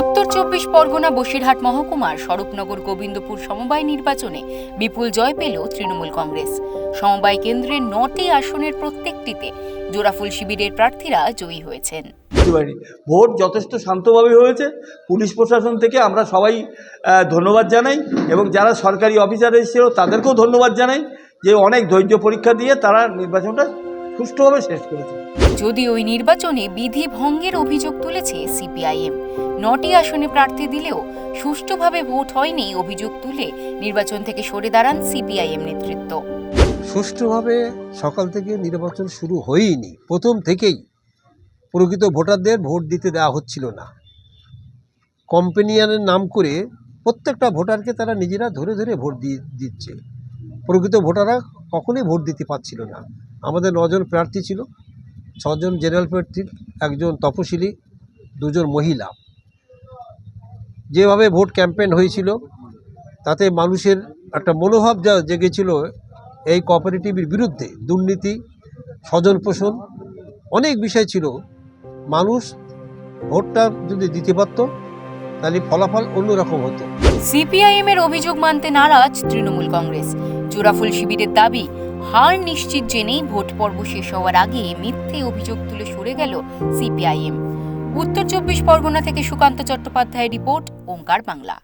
উত্তর চব্বিশ পরগনা বসিরহাট মহকুমার স্বরূপনগর গোবিন্দপুর সমবায় নির্বাচনে বিপুল জয় পেল তৃণমূল কংগ্রেস। সমবায় কেন্দ্রের নটি আসনের প্রত্যেকটিতে জোড়াফুল শিবিরের প্রার্থীরা জয়ী হয়েছেন। ভোট যথেষ্ট শান্তভাবে হয়েছে। পুলিশ প্রশাসন থেকে আমরা সবাই ধন্যবাদ জানাই এবং যারা সরকারি অফিসার এসেছিল তাদেরকেও ধন্যবাদ জানাই যে অনেক ধৈর্য পরীক্ষা দিয়ে তারা নির্বাচনটা সুষ্ঠুভাবে শেষ করেছে। যদি ওই নির্বাচনে বিধি ভঙ্গের অভিযোগ তুলেছে সিপিআইএম। নটি আসনে প্রার্থী দিলেও সুষ্ঠুভাবে ভোট হয়নি অভিযোগ তুলে নির্বাচন থেকে সরে দাঁড়ান সিপিআইএম নেতৃত্ব। সুষ্ঠুভাবে সকাল থেকে নির্বাচন শুরু হয়ইনি প্রথম থেকেই। প্রকৃত ভোটারদের ভোট দিতে দেওয়া হচ্ছিল না। কম্পেনিয়ানের নাম করে প্রত্যেকটা ভোটারকে তারা নিজেরা ধরে ধরে ভোট দিয়ে দিচ্ছে। প্রকৃত ভোটাররা কখনোই ভোট দিতে পারছিল না। আমাদের নজন প্রার্থী ছিল, ছজন জেনারেল প্রার্থী, একজন তপশিলি, দুজন মহিলা। যেভাবে ভোট ক্যাম্পেন হয়েছিল, তাতে মানুষের একটা মনোভাব যা জেগেছিল এই কোঅপারেটিভের বিরুদ্ধে। দুর্নীতি, স্বজন পোষণ, অনেক বিষয় ছিল। মানুষ ভোটটা যদি দিতে পারত, তাহলে ফলাফল অন্যরকম হতো। সিপিআইএম এর অভিযোগ মানতে নারাজ তৃণমূল কংগ্রেস। জোড়াফুল শিবিরের দাবি, হার নিশ্চিত জেনেই ভোট পর্ব শেষ হওয়ার আগে মিথ্যে অভিযোগ তুলে সরে গেল সিপিআইএম। উত্তর চব্বিশ পরগনা থেকে সুকান্ত চট্টোপাধ্যায়ের রিপোর্ট, ওঙ্কার বাংলা।